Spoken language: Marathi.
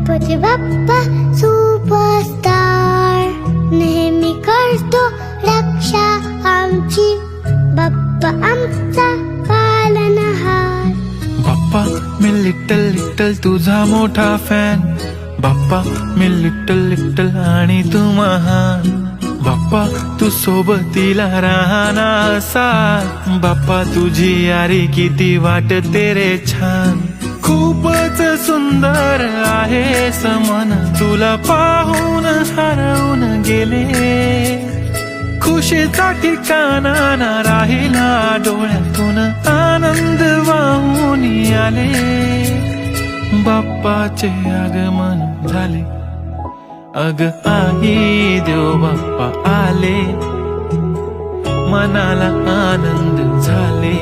गणपती बाप्पा सुपरस्टार नेहमी करतो रक्षा आमची. बाप्पा आमचा पालनहार. बाप्पा मी लिटल लिटल तुझा मोठा फॅन बाप्पा मी लिटल लिटल आणि तू महान. बाप्पा तू सोबतीला राहना असा. बाप्पा तुझी यारी किती वाटते रे छान. खूपच सुंदर आहे समन. तुला पाहून हरवून गेले. खुशीचा ठिकाणा ना राहिला डोळ्यातून. आनंद वाहून आले. बाप्पाचे आगमन झाले. अग आई देव बाप्पा आले. मनाला आनंद झाले.